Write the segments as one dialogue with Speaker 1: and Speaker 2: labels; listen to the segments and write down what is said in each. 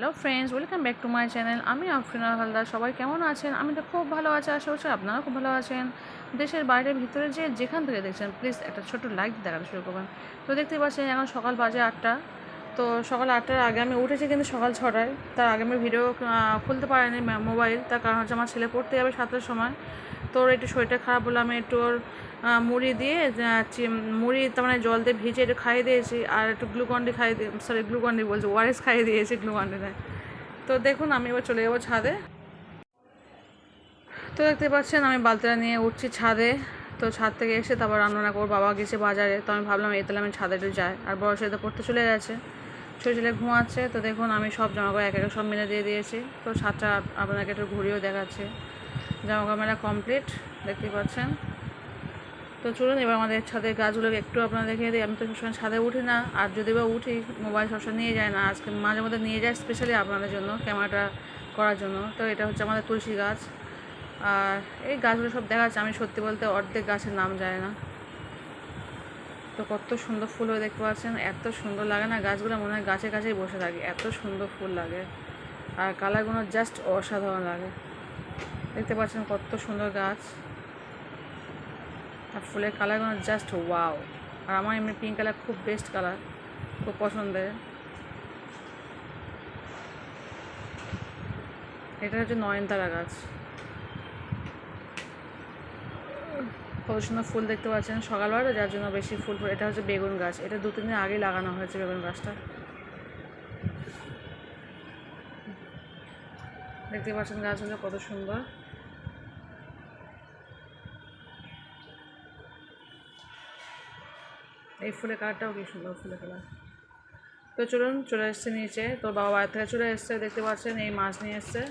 Speaker 1: Hello friends welcome back to my channel আমি আফরিনা হালদার। সবাই কেমন আছেন? আমি তো খুব ভালো আছি। আশা করছি আপনারা খুব ভালো আছেন। দেশের বাইরের ভিতরে যে যেখান থেকে দেখছেন প্লিজ একটা ছোট্ট লাইক দেখাতে শুরু করবেন। তো দেখতে পাচ্ছেন, এখন সকাল বাজে আটটা। তো সকাল আটটার আগে আমি উঠেছি কিন্তু সকাল ছটায়। তার আগে আমি ভিডিও খুলতে পারিনি মোবাইল তার কারণ হচ্ছে আমার ছেলে পড়তে যাবে সাতটার সময়। তো ওর একটু শরীরটা খারাপ বলে আমি একটু ওর মুড়ি দিয়ে মুড়ি তার মানে জল দিয়ে ভিজে একটু খাইয়ে দিয়েছি, আর একটু গ্লুকন্ডি খাইয়ে দিয়ে সরি গ্লুকন্ডি বলছি, ওয়ারেস খাইয়ে দিয়েছি গ্লুকন্ডি দেয়। তো দেখুন, আমি এবার চলে যাব ছাদে। তো দেখতে পাচ্ছেন, আমি বালতিটা নিয়ে উঠছি ছাদে। তো ছাদ থেকে এসে তারপর রান্না করব, বাবা গেছে বাজারে। তো আমি ভাবলাম, এই তাহলে আমি ছাদে একটু যাই। আর বড় ছেলে তো পড়তে চলে গেছে। ছোটো ছেলে ঘুমাচ্ছে। তো দেখুন, আমি সব জামা কাপড় এক এক সব মিলে দিয়ে দিয়েছি। তো ছাদটা আপনাকে একটু ঘুরিয়েও দেখাচ্ছে। জামা কাপড় মেলা কমপ্লিট দেখতে পাচ্ছেন। তো চলুন, এবার আমাদের ছাদের গাছগুলোকে একটু আপনারা দেখিয়ে দিই। আমি তো সবসময় ছাদে উঠি না, আর যদি বা উঠি, মোবাইল সবসময় নিয়ে যায় না। আজকে মাঝে মধ্যে নিয়ে যায় স্পেশালি আপনাদের জন্য, ক্যামেরাটা করার জন্য। তো এটা হচ্ছে আমাদের তুলসী গাছ। আর এই গাছগুলো সব দেখা যাচ্ছে, আমি সত্যি বলতে অর্ধেক গাছের নাম যায় না। তো কত সুন্দর ফুল হয়ে দেখতে পাচ্ছেন, এত সুন্দর লাগে না গাছগুলো, মনে হয় গাছে গাছেই বসে থাকে। এত সুন্দর ফুল লাগে, আর কালারগুলো জাস্ট অসাধারণ লাগে। দেখতে পাচ্ছেন কত সুন্দর গাছ। আর ফুলের কালারগুলো জাস্ট ওয়াও আর আমার এমনি পিঙ্ক কালার খুব বেস্ট কালার খুব পছন্দের। এটা হচ্ছে নয়নতারা গাছ। কত সুন্দর ফুল দেখতে পাচ্ছেন। সকালবেলা যার জন্য বেশি ফুল ফুল এটা হচ্ছে বেগুন গাছ। এটা দু, তিন দিন আগে লাগানো হয়েছে বেগুন গাছটা। দেখতে পাচ্ছেন গাছগুলো কত সুন্দর। এই ফুলের কালারটাও কি সুন্দর ফুলের কালার। তো চলুন চলে এসছে নিচে। তোর বাবা বাড়ি থেকে চলে এসছে, দেখতে পাচ্ছেন, এই মাছ নিয়ে এসছে।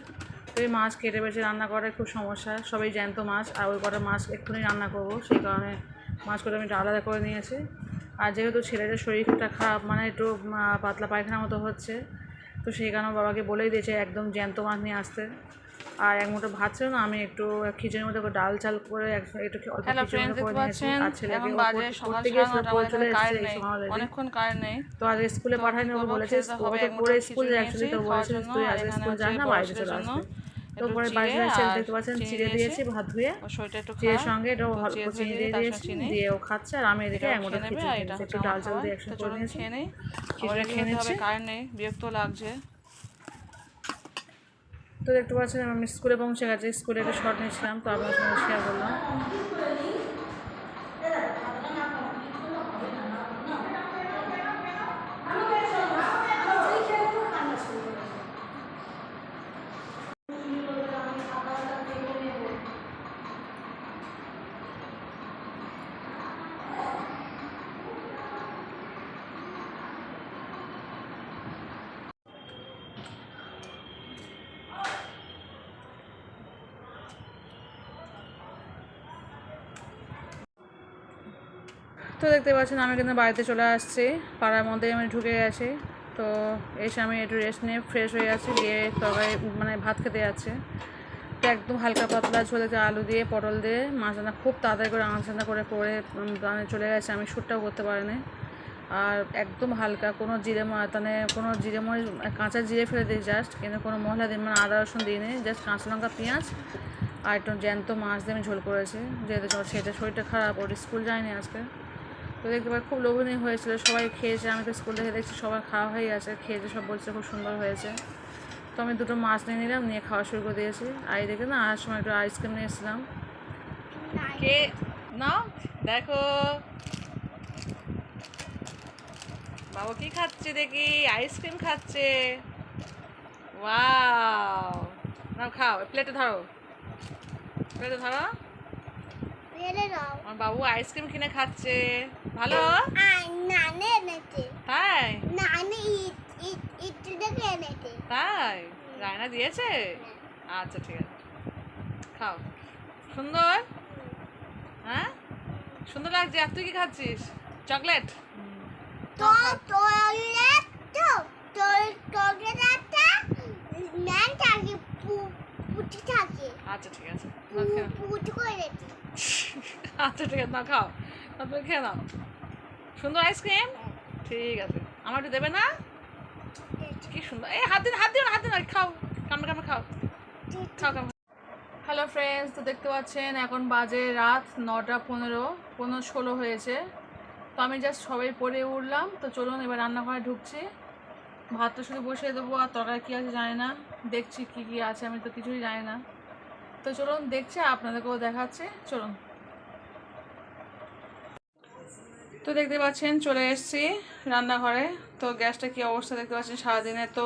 Speaker 1: তো এই মাছ কেটে বেছে রান্না করার খুব সমস্যা। সবাই জ্যান্ত মাছ, আর ওই কটা মাছ এক্ষুনি রান্না করব। সেই কারণে মাছগুলো আমি আলাদা করে নিয়েছি। আর যেহেতু ছেলেটার শরীরটা খারাপ মানে একটু পাতলা পায়খানা মতো হচ্ছে, তো সেই কারণে বাবাকে বলেই দিয়েছে, একদম জ্যান্ত মাছ নিয়ে আসতে। আর এক মুঠো ভাত ছিল না আমি একটু খিচুড়ির মধ্যে ডাল চাল করে একটু অল্প খিচুড়ির মধ্যে
Speaker 2: দেখতে
Speaker 1: করে নিয়েছি। আর ছেলেকে
Speaker 2: সকাল
Speaker 1: চলে এসেছে।
Speaker 2: অনেকক্ষণ কারেন্ট নেই।
Speaker 1: তো আজ স্কুলে
Speaker 2: তো
Speaker 1: পাঠায়নি ও বলেছে তো পরে স্কুল অ্যাকচুয়ালি তো বলেছে তুই আজ স্কুল যাস না বাড়িতে চলে
Speaker 2: ছেলের
Speaker 1: আসবে তো পরে বাড়িতে
Speaker 2: চিড়ে আর
Speaker 1: দেখতে পাচ্ছেন চিড়ে
Speaker 2: দিয়েছি।
Speaker 1: দিয়েছি ভাত ধুয়ে।
Speaker 2: ওর শরীরটা একটু
Speaker 1: চিড়ের সঙ্গে এটা অল্প চিনি দিয়ে দিয়েছি দিয়ে ও খাচ্ছে আর আমি এদিকে
Speaker 2: এটাও
Speaker 1: এক মুঠো খিচুড়ি
Speaker 2: এটা
Speaker 1: একটু ডাল চাল দিয়ে করে নিয়েছি খিচুড়ি খেয়ে নিচ্ছি।
Speaker 2: বিরক্ত লাগছে।
Speaker 1: তো দেখতে পাচ্ছেন আমি স্কুলে পৌঁছে গেছি। স্কুলে একটা শর্ট নিয়েছিলাম তো আপনার সঙ্গে শেয়ার করলাম। তো দেখতে পাচ্ছেন আমি কিন্তু বাড়িতে চলে আসছি। পাড়ার মধ্যেই আমি ঢুকে গেছি। তো এসে আমি একটু রেস্ট নিয়ে ফ্রেশ হয়ে আছি দিয়ে তরকারি মানে ভাত খেতে যাচ্ছে। তো একদম হালকা পাতলা ঝোলে যে আলু দিয়ে পটল দিয়ে মাছ রান্না খুব তাড়াতাড়ি করে মাছ রান্না করে উম, মানে চলে গেছে। আমি শ্যুটটাও করতে পারিনি। আর একদম হালকা কোনো জিরে মানে কোনো জিরে মরিচ কাঁচা জিরে ফেলে দিই জাস্ট কিন্তু কোনো মশলা দিই মানে আদা রসুন দিইনি জাস্ট কাঁচা লঙ্কা পেঁয়াজ আর একটু জ্যান্ত মাছ দিয়ে আমি ঝোল করেছি। যেহেতু সেটা শরীরটা খারাপ ওর স্কুল যায়নি আজকে। তো দেখতে পাই খুব লোভনীয় হয়েছিল, সবাই খেয়েছে, আমি তো স্কুল থেকে দেখছি সবার খাওয়া হয়ে গেছে, খেয়েছে, সব বলছে খুব সুন্দর হয়েছে। তো আমি দুটো মাছ নিয়ে নিলাম, নিয়ে খাওয়া শুরু করে দিয়েছি। আর এই দেখে না, আসার সময় একটু আইসক্রিম নিয়ে এসেছিলাম।
Speaker 2: দেখো। বাবা কি খাচ্ছে দেখি? আইসক্রিম খাচ্ছে। ওয়াও নাও খাও প্লেটে ধরো। প্লেটে ধরো। আমার বাবু আইসক্রিম কিনে খাচ্ছে। ভালো? তাই? তাই? রায়না দিয়েছে? আচ্ছা ঠিক আছে। খাও। সুন্দর? হ্যাঁ? সুন্দর লাগছে। আর তুই কি খাচ্ছিস? চকলেট?
Speaker 3: পু- পুটি থাকে
Speaker 2: আচ্ছা ঠিক আছে। আচ্ছা ঠিক আছে না খাও। না তুমি খেয়ে নাও। সুন্দর আইসক্রিম ঠিক আছে। আমার একটু দেবে না? কি সুন্দর। এই হাত দিন হাত দিন হাত দিন আর খাও। কামড়ে কামড়ে খাও। খাও কামড়ে।
Speaker 1: হ্যালো ফ্রেন্ডস তো দেখতে পাচ্ছেন এখন বাজে রাত নটা পনেরো পনেরো ষোলো হয়েছে। তো আমি জাস্ট সবাই পরে উঠলাম। তো চলুন এবার রান্নাঘরে ঢুকছি। ভাত তো শুধু বসিয়ে দেবো আর তরকারি কী আছে জানি না। দেখছি কী কী আছে আমি তো কিছুই জানি না। তো চলুন দেখছি, আপনাদেরকেও দেখাচ্ছে। চলুন। তো দেখতে পাচ্ছেন, চলে এসেছি রান্নাঘরে। তো গ্যাসটা কি অবস্থা দেখতে পাচ্ছেন? সারাদিনে তো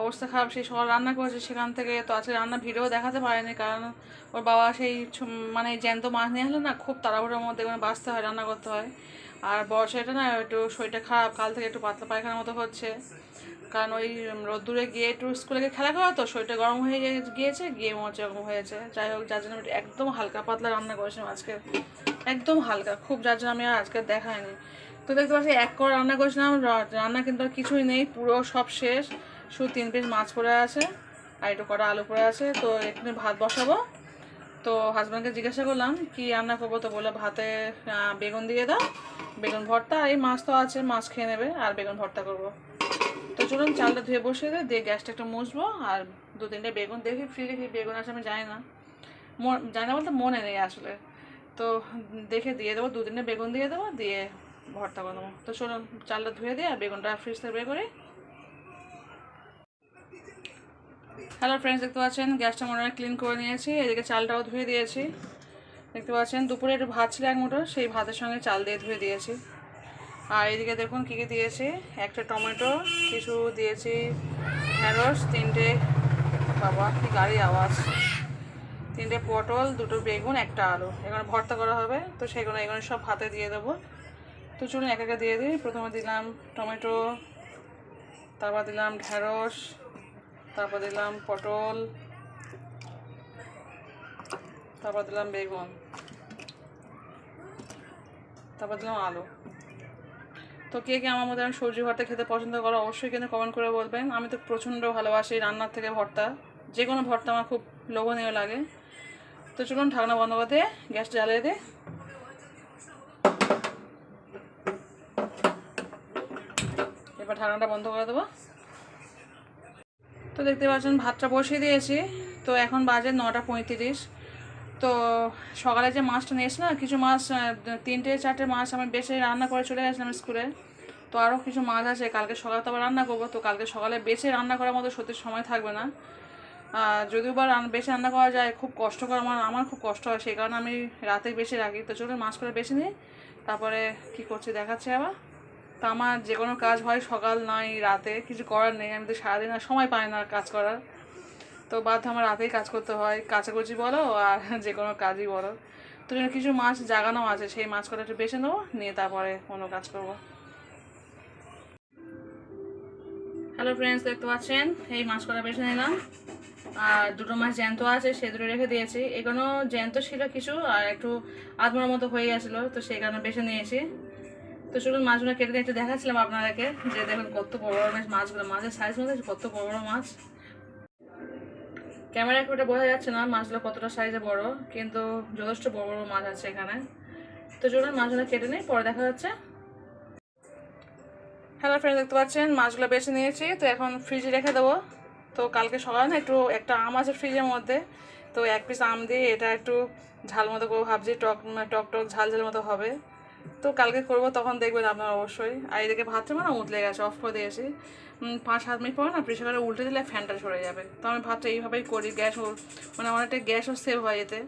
Speaker 1: অবস্থা খারাপ সেই সকাল রান্না করেছে সেখান থেকে। তো আজকে রান্না ভিডিও দেখাতে পারেনি, কারণ ওর বাবা সেই মানে জ্যান্ত মাছ নিয়ে আসলে না খুব তাড়াহুড়োর মধ্যে মানে বাঁচতে হয়, রান্না করতে হয়। আর বর্ষাটা না একটু শরীরটা খারাপ, কাল থেকে একটু পাতলা পায়খানার মতো হচ্ছে। কারণ ওই রোদ্দুরে গিয়ে একটু স্কুলে গিয়ে খেলা করা তো, শরীরটা গরম হয়ে গিয়েছে, গিয়ে মজা এরকম হয়েছে যাই হোক, যার জন্য একদম হালকা পাতলা রান্না করেছিলাম আজকে। একদম হালকা, খুব যার জন্য আমি আর আজকে দেখাইনি। তো দেখতে পাচ্ছি এক করে রান্না করেছিলাম রান্না কিন্তু আর কিছুই নেই, পুরো সব শেষ। শুধু তিন পিস মাছ পড়ে আছে, আর একটু কটা আলু পড়ে আছে। তো এখানে ভাত বসাবো। তো হাজব্যান্ডকে জিজ্ঞাসা করলাম, কি রান্না করব? তো বলে ভাতে বেগুন দিয়ে দাও, বেগুন ভর্তা এই মাছ তো আছে, মাছ খেয়ে নেবে, আর বেগুন ভর্তা করব। চলুন, চালটা ধুয়ে বসিয়ে দেয় দিয়ে গ্যাসটা একটু মুছবো, আর দু তিনটে বেগুন দেখি ফ্রিজে কি বেগুন আছে, আমি জানি না। জানি না বলতে মনে নেই আসলে। তো দেখে দিয়ে দেবো, দু তিনটে বেগুন দিয়ে দেবো, দিয়ে ভর্তা করে দেবো তো চলুন, চালটা ধুয়ে দিয়ে, আর বেগুনটা ফ্রিজ থেকে বের করি। হ্যালো ফ্রেন্ডস দেখতে পাচ্ছেন, গ্যাসটা মনে হয় ক্লিন করে নিয়েছি, এদিকে চালটাও ধুয়ে দিয়েছি। দেখতে পাচ্ছেন, দুপুরে একটু ভাত ছিল এক মুঠো, সেই ভাতের সঙ্গে চাল দিয়ে ধুয়ে দিয়েছি। আর এদিকে দেখুন কী কী দিয়েছি? একটা টমেটো, কিছু দিয়েছি ঢেঁড়স, তিনটে, বাবা, কি গাড়ি আওয়াজ। তিনটে পটল, দুটো বেগুন, একটা আলু। এখানে ভর্তা করা হবে, তো সেগুলো এখানে সব ভাতে দিয়ে দেবো। তো চলুন এক একা দিয়ে দিই। প্রথমে দিলাম টমেটো, তারপর দিলাম ঢেঁড়স, তারপর দিলাম পটল, তারপর দিলাম বেগুন, তারপর দিলাম আলু। তো কে কে আমার মধ্যে সবজি ভর্তা খেতে পছন্দ করো অবশ্যই কিন্তু কমেন্ট করে বলবেন। আমি তো প্রচণ্ড ভালোবাসি রান্নার থেকে ভর্তা। যে কোনো ভর্তা আমার খুব লোভনীয় লাগে। তো চলুন ঢাকনা বন্ধ করে দিয়ে গ্যাসটা জ্বালিয়ে দিই। এবার ঢাকনাটা বন্ধ করে দেবো। তো দেখতে পাচ্ছেন, ভাতটা বসিয়ে দিয়েছি। তো এখন বাজে নটা পঁয়ত্রিশ। তো সকালে যে মাছটা নিয়ে না কিছু মাছ তিনটে চারটে মাছ আমি বেশি রান্না করে চলে গেছিলাম স্কুলে। তো আরও কিছু মাছ আছে, কালকে সকালে তো আবার রান্না করব, তো কালকে সকালে বেছে রান্না করার মতো সত্যি সময় থাকবে না। যদিও বা বেশি রান্না করা যায়, খুব কষ্টকর, আমার আমার খুব কষ্ট হয়, সেই কারণে আমি রাতে বেশি রাখি। তো চলুন মাছ করে বেছে নিই, তারপরে কি করছি দেখাচ্ছে আবার। তো আমার যে কোনো কাজ হয় সকাল নয়, রাতে, কিছু করার নেই, আমি তো সারাদিন আর সময় পাই না কাজ করার। তো বাধ্য আমার রাতেই কাজ করতে হয়। কাচাকুচি বলো আর যে কোনো কাজই বলো। তো কিছু মাছ, জাগানো আছে, সেই মাছ কটা একটু বেছে নেব, নিয়ে তারপরে অন্য কাজ করব। হ্যালো ফ্রেন্ডস দেখতে পাচ্ছেন? এই মাছ কটা বেছে নিলাম। আর দুটো মাছ জ্যান্ত আছে, সে দুটো রেখে দিয়েছি। এগুলো জ্যান্ত ছিল কিছু, আর একটু আধমোড়ার মতো হয়ে গেছিল, তো সেই কারণে বেছে নিয়েছি। তো চলুন মাছগুলো কেটে একটু দেখাচ্ছিলাম আপনাদেরকে, যে দেখুন কত বড় বড় মাছ, মাছগুলো, মাছের সাইজ মধ্যে কত বড় বড় মাছ। ক্যামেরা ওটা বোঝা যাচ্ছে না মাছগুলো কতটা সাইজে বড়, কিন্তু যথেষ্ট বড় বড় মাছ আছে এখানে। তো চলুন মাছগুলো কেটে নিই, পরে দেখা যাচ্ছে। হ্যালো ফ্রেন্ড দেখতে পাচ্ছেন? মাছগুলো বেছে নিয়েছি, তো এখন ফ্রিজে রেখে দেবো। তো কালকে সকালে না একটু, একটা আম আছে ফ্রিজের মধ্যে, তো এক পিস আম দিয়ে এটা একটু ঝাল মতো করব ভাবছি, টক টক টক ঝাল ঝাল মতো হবে। তো কালকে করব, তখন দেখবেন আপনার অবশ্যই। আর এদিকে ভাতটা মানে উঠলে গেছে অফ করে দিয়েছি পাঁচ, সাত মিনিট পরে না প্রেশারে উল্টে দিলে ফ্যানটা সরে যাবে। তো আমি ভাতটা এইভাবেই করি, গ্যাস মানে অনেকটা গ্যাসও সেভ হয় এতে।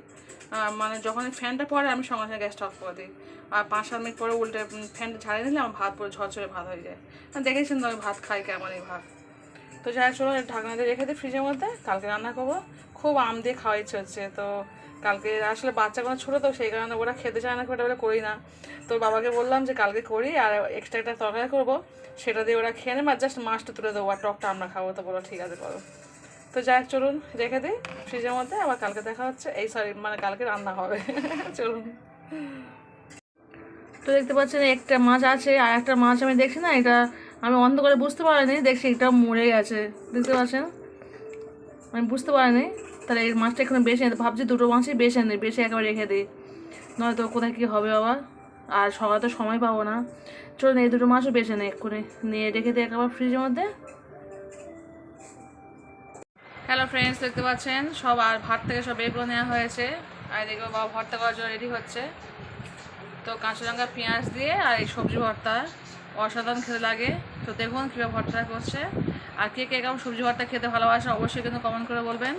Speaker 1: মানে যখন ফ্যানটা পড়ে, আমি সঙ্গে সঙ্গে গ্যাসটা অফ করে দিই। আর পাঁচ, সাত মিনিট পরে উল্টে ফ্যানটা ছাড়িয়ে দিলে আমার ভাত পুরো ঝরঝরে ভাত হয়ে যায়। দেখেছেন তো আমি ভাত খাই কেমন এই ভাত। তো যাই চলো ঢাকনা দিয়ে রেখে দিই ফ্রিজের মধ্যে। কালকে রান্না করব। খুব আম দিয়ে খাওয়া ইচ্ছে হচ্ছে, তো কালকে, আসলে বাচ্চা কোনো ছোটো তো, সেই কারণে ওরা খেতে চায় না, খুব বলে করি না। তো বাবাকে বললাম যে, কালকে করি, আর এক্সট্রা একটা তরকারি করব, সেটা দিয়ে ওরা খেয়ে নেবে, আর জাস্ট মাছটা তুলে দেবো, আর টকটা আমরা খাব। তো বলো ঠিক আছে করো তো যাই চলুন, রেখে দিই ফ্রিজের মধ্যে, আবার কালকে দেখা হচ্ছে। এই সরি মানে কালকে রান্না হবে। চলুন। তো দেখতে পাচ্ছেন, একটা মাছ আছে, আর একটা মাছ আমি দেখছি না, এটা আমি অন্ধ করে বুঝতে পারিনি, দেখছি এটা মরে গেছে। দেখতে পাচ্ছেন? আমি বুঝতে পারিনি। তাহলে এই মাছটা এখানে বেশি নেই ভাবছি দুটো মাছই বেছে নেই বেশি একেবারে রেখে দিই। নয়তো কোথায় কী হবে আবার? আর সকালে তো সময় পাবো না। চলুন, এই দুটো মাছও বেছে নেই এক্ষুনি। নিয়ে রেখে দিই একেবারে ফ্রিজের মধ্যে। হ্যালো ফ্রেন্ডস দেখতে পাচ্ছেন? সব আর ভাত থেকে সব করে নেওয়া হয়েছে। আর দেখো বাবা, ভর্তা করার জন্য রেডি হচ্ছে। তো কাঁচা লঙ্কা পেঁয়াজ দিয়ে আর এই সবজি ভর্তা। অসাধারণ খেতে লাগে। তো দেখুন কীভাবে ভর্তাটা করছে। আর কে কে কেমন সবজি ভর্তা খেতে ভালোবাসে অবশ্যই কিন্তু কমেন্ট করে বলবেন।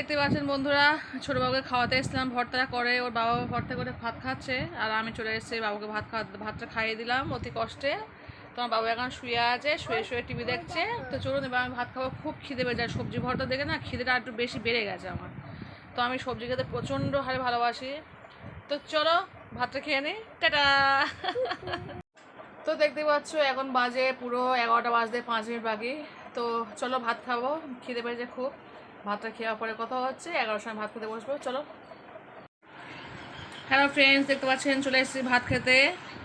Speaker 1: দেখতে পাচ্ছেন বন্ধুরা, ছোটো বাবুকে খাওয়াতে এসেছিলাম ভর্তাটা করে, ওর বাবা ভর্তা করে ভাত খাচ্ছে, আর আমি চলে এসেছি বাবুকে ভাত খাওয়া, ভাতটা খাইয়ে দিলাম অতি কষ্টে। তোমার বাবু এখন শুয়ে আছে, শুয়ে শুয়ে টিভি দেখছে। তো চলুন, এবার আমি ভাত খাব, খুব খিদে পেয়ে যায় সবজি ভর্তা দেখে না খিদেটা একটু বেশি বেড়ে গেছে আমার। তো আমি সবজি খেতে প্রচণ্ড হারে ভালোবাসি। তো চলো, ভাতটা খেয়ে নিই, টাটা! তো দেখতে পাচ্ছ, এখন বাজে পুরো এগারোটা বাজতে পাঁচ মিনিট বাকি। তো চলো, ভাত খাব, খিদে পেয়েছে খুব। ভাতটা খাওয়ার পরে কথা হচ্ছে, এগারোটার সময় ভাত খেতে বসবো, চলো। হ্যালো ফ্রেন্ডস দেখতে পাচ্ছেন, চলে এসেছি ভাত খেতে।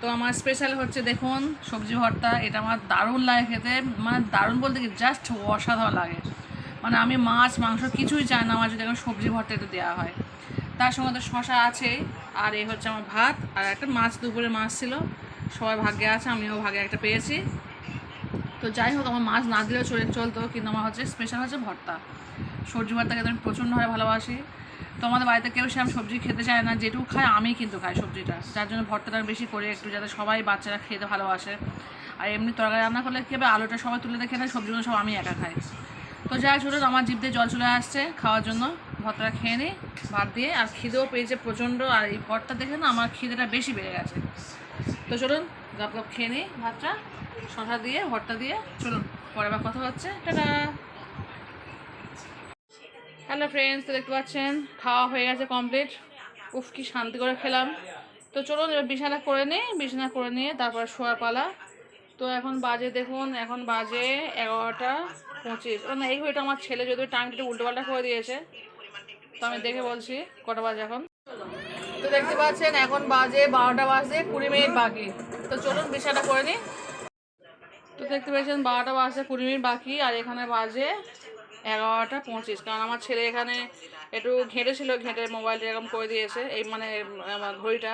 Speaker 1: তো আমার স্পেশাল হচ্ছে, দেখুন, সবজি ভর্তা, এটা আমার দারুণ লাগে খেতে। মানে দারুণ বলতে কি জাস্ট অসাধারণ লাগে। মানে আমি মাছ, মাংস কিছুই চাই না, আমার যদি এখন সবজি ভর্তা এটা দেওয়া হয়। তার সঙ্গে তো শশা আছে, আর এই হচ্ছে আমার ভাত, আর একটা মাছ, দুপুরে মাছ ছিল। সবাই ভাগ্যে আছে, আমিও ভাগে একটা পেয়েছি। তো যাই হোক, আমার মাছ না দিলেও চলে চলতো, কিন্তু আমার হচ্ছে স্পেশাল হচ্ছে ভর্তা। সবজি ভর্তা খেতে আমি প্রচণ্ডভাবে ভালোবাসি। তো আমাদের বাড়িতে কেউ সেরকম সবজি খেতে চায় না, যেটুকু খায় আমি কিন্তু খাই সবজিটা। যার জন্য ভর্তাটা বেশি করে একটু যাতে সবাই বাচ্চারা খেতে ভালোবাসে। আর এমনি তরকারি রান্না করলে কী হবে? আলুটা সবাই তুলে দেখে নেয়, সবজিগুলো সব আমি একা খাই। তো যাই ছোটো আমার জিভ দিয়ে জল চলে আসছে খাওয়ার জন্য। ভর্তাটা খেয়ে নিই ভাত দিয়ে। আর খিদেও পেয়েছে প্রচণ্ড। আর এই ভর্তা দেখে না আমার খিদেটা বেশি বেড়ে গেছে। তো চলুন, গাপ গাপ খেয়ে নিই ভাতটা। শশা দিয়ে, ভর্তা দিয়ে। চলুন, পরে আবার কথা হচ্ছে। টাটা! হ্যালো ফ্রেন্ডস তো দেখতে পাচ্ছেন, খাওয়া হয়ে গেছে কমপ্লিট উফ, কি শান্তি করে খেলাম। তো চলুন, এবার বিছানা করে নিই, বিছানা করে নিয়ে তারপর শোয়া পালা। তো এখন বাজে, দেখুন, এখন বাজে এগারোটা পঁচিশ। না, এই ঘড়িটা আমার ছেলে যদি টাইমটা উল্টোপাল্টা করে দিয়েছে। তো আমি দেখে বলছি, কটা বাজে এখন? তো দেখতে পাচ্ছেন, এখন বাজে বারোটা বাজে কুড়ি মিনিট বাকি। তো চলুন, বিছানা করে নিই। তো দেখতে পাচ্ছেন, বারোটা বাজে কুড়ি মিনিট বাকি, আর এখানে বাজে এগারোটা পঁচিশ। কারণ আমার ছেলে এখানে একটু ঘেঁটেছিল, ঘেঁটে মোবাইলটা এরকম করে দিয়েছে। এই মানে আমার ঘড়িটা।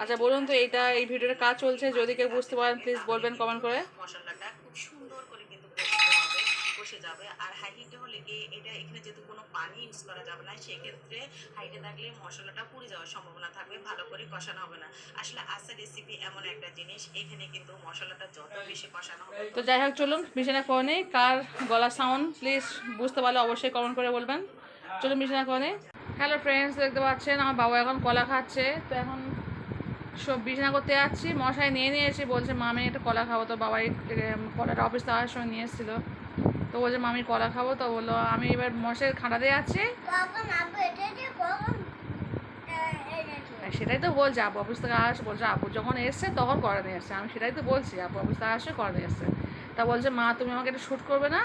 Speaker 1: আচ্ছা বলুন তো এইটা, এই ভিডিওটা কাজ চলছে? যদি কেউ বুঝতে পারেন প্লিজ বলবেন কমেন্ট করে
Speaker 4: মশলাটা খুব সুন্দর করে কিন্তু কষতে হবে কষে যাবে আর হাই হিটে হলে কি এটা এখানে যেহেতু কোনো পানি ইউজ করা যাবে না। সেক্ষেত্রে হাইটে থাকলে মশলাটা পুড়ে যাওয়ার সম্ভাবনা থাকবে। ভালো করে কষানো হবে না। আসলে আস্তা রেসিপি এমন একটা জিনিস, এখানে কিন্তু মশলাটা যত বেশি কষানো হবে
Speaker 1: তো যাই হোক, চলুন, বিছানা করে কার গলার সাউন্ড প্লিজ বুঝতে পারলে অবশ্যই কমেন্ট করে বলবেন। চলুন, বিছানা করে হ্যালো ফ্রেন্ডস দেখতে পাচ্ছেন, আমার বাবা এখন কলা খাচ্ছে। তো এখন সব বিছানা করতে যাচ্ছি। মশাই নিয়ে নিয়েছি, বলছে, মামি, একটা কলা খাব। তো বাবা কলাটা অফিস যাওয়ার সময় নিয়ে এসেছিল। তো বলছে মামি কলা খাব। তো বলল আমি এবার মশাই খাটাতে যাচ্ছি।
Speaker 3: কখন আবু এটা যে কখন? এটা
Speaker 1: আর সেটাই তো বলছে আপু অফিস থেকে আস। বলছে আপু যখন এসছে তখন করে নিয়ে এসছে আমি সেটাই তো বলছি আপু অফিস থেকে আসে করে নিয়ে এসছে তা বলছে মা তুমি আমাকে একটু শ্যুট করবে না?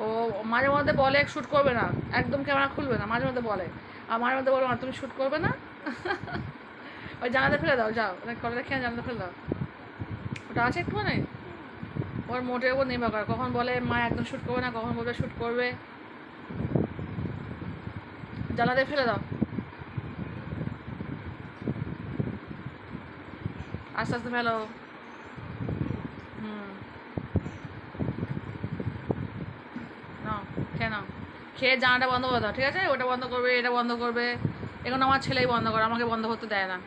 Speaker 1: ও মাঝে মধ্যে বলে এক শ্যুট করবে না। একদম ক্যামেরা খুলবে না মাঝে মধ্যে বলে। আর মাঝে মধ্যে বলে মা তুমি শ্যুট করবে না? ওই জানাতে ফেলে দাও যাও। কলটা খেয়ে জানাতে ফেলে দাও। ওটা আছে একটু মানে ওর মোটের উপর নির্ভর করে। কখন বলে, মা একদম শ্যুট করবে না, কখন বলবে শ্যুট করবে? জানাতে ফেলে দাও। আস্তে আস্তে ফেলো। হুম। খেয়ে খেয়ে জানাটা বন্ধ করে দাও, ঠিক আছে? ওটা বন্ধ করবে, এটা বন্ধ করবে। এখন আমার ছেলেই বন্ধ করে, আমাকে বন্ধ করতে দেয় না।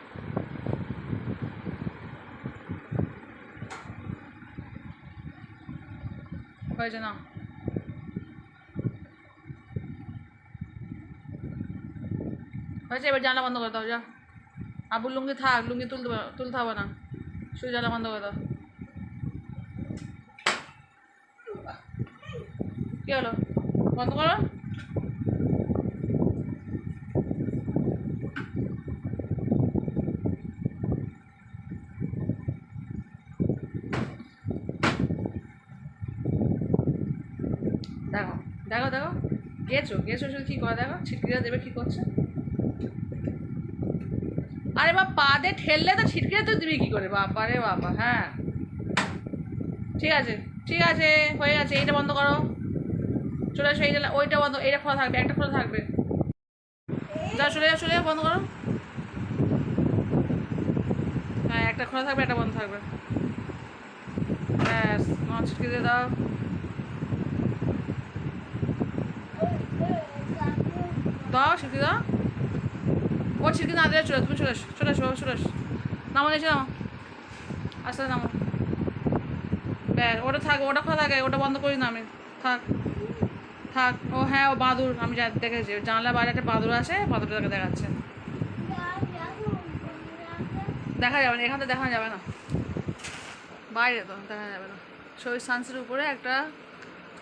Speaker 1: হয়েছে না হয়েছে, এবার জানলা বন্ধ করে দাও, যা। আবুর লুঙ্গি থাক, লুঙ্গি তুলতে তুলতে হবে না। শুধু জানা বন্ধ করে দাও। কী হলো? বন্ধ করো দেখো দেখো দেখো গেছো? গেছো শুধু কী করে? দেখো ছিটকিরা দেবে কী করছে? আরে বা পা দিয়ে ঠেললে তো ছিটকে তো দিবি কি করে? বাবা রে বাবা হ্যাঁ। ঠিক আছে ঠিক আছে, হয়ে গেছে। এইটা বন্ধ করো। চলে আসো এইটা ওইটা বন্ধ, এইটা খোলা থাকবে, একটা খোলা থাকবে। যা চলে যাও চলে যাও, বন্ধ করো। হ্যাঁ একটা খোলা থাকবে, একটা বন্ধ থাকবে। ব্যাস ছিটকে দিয়ে দাও। দাও ছিটকে দাও। ও ছিটকে না দিলে চলে তুমি চলে এসো চলে এসো চলে এসো। নামো নিচে নামো। আস্তে নামো। ব্যাস, ওটা থাক, ওটা খোলা থাকে, ওটা বন্ধ করি না আমি। থাক থাক। ও হ্যাঁ ও বাদুর আমি যা দেখেছি। জানলা বাইরে একটা বাদুর আছে বাদুরটাকে দেখাচ্ছে। দেখা যাবে না, এখান থেকে দেখা যাবে না। বাইরে তো, দেখা যাবে না। সই সানসের উপরে একটা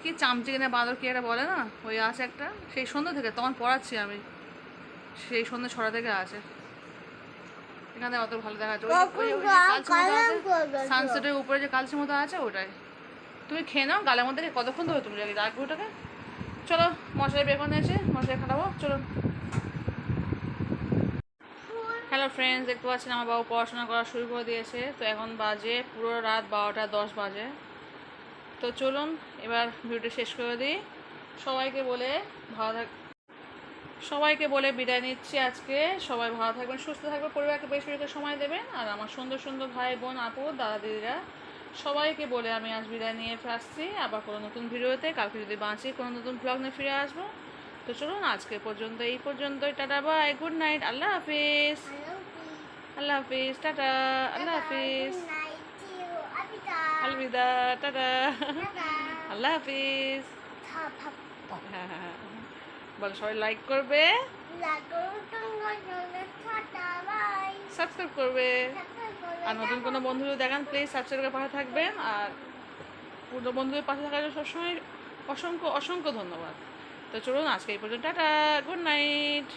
Speaker 1: কি চামচিকে না বাঁদর কি একটা বলে না? ওই আছে একটা। সেই সন্ধ্যা থেকে তখন পড়াচ্ছি আমি। সেই সন্ধ্যে ছড়া থেকে আছে। এখানে অত ভালো দেখা যাচ্ছে। সানসেটের উপরে যে কালচে মতো আছে ওটাই। তুমি খেয়ে নাও গালের মধ্যে কতক্ষণ ধরে তুমি রেখে রাখবে ওটাকে? চলো মশারি করে নিয়েছে মশারি খাটাবো চলো হ্যালো ফ্রেন্ডস দেখতে পাচ্ছেন আমার বাবু পড়াশোনা করা শুরু করে দিয়েছে। তো এখন বাজে পুরো রাত বারোটা দশ বাজে। তো চলুন এবার ভিডিওটা শেষ করে দিই। সবাইকে বলে ভালো থাক সবাইকে বলে বিদায় নিচ্ছি আজকে। সবাই ভালো থাকবেন সুস্থ থাকবেন পরিবারকে বেশ বেশি সময় দেবেন। আর আমার সুন্দর সুন্দর ভাই বোন আপু দাদা দিদিরা সবাইকে বলে আমি আজ বিদায় নিয়ে আসছি আবার কোনো নতুন ভিডিওতে কালকে যদি বাঁচি কোনো নতুন ব্লগ নিয়ে ফিরে আসব। তো চলুন আজকে পর্যন্ত এই পর্যন্তই। টাটা বাই গুড নাইট আল্লাহ হাফিজ। আল্লাহ হাফিজ। টাটা আল্লাহ হাফিজ। আলবিদা টাটা। আল্লাহ হাফিজ। হ্যাঁ হ্যাঁ হ্যাঁ। বলো, সবাই লাইক করবে। সাবস্ক্রাইব করবে। আর নতুন কোনো বন্ধুদের দেখান প্লিজ সাবস্ক্রাইব করে পাশে থাকবেন। আর পুরো বন্ধুদের পাশে থাকার জন্য সবসময় অসংখ্য অসংখ্য ধন্যবাদ। তো চলুন, আজকে এই পর্যন্ত, টাটা গুড নাইট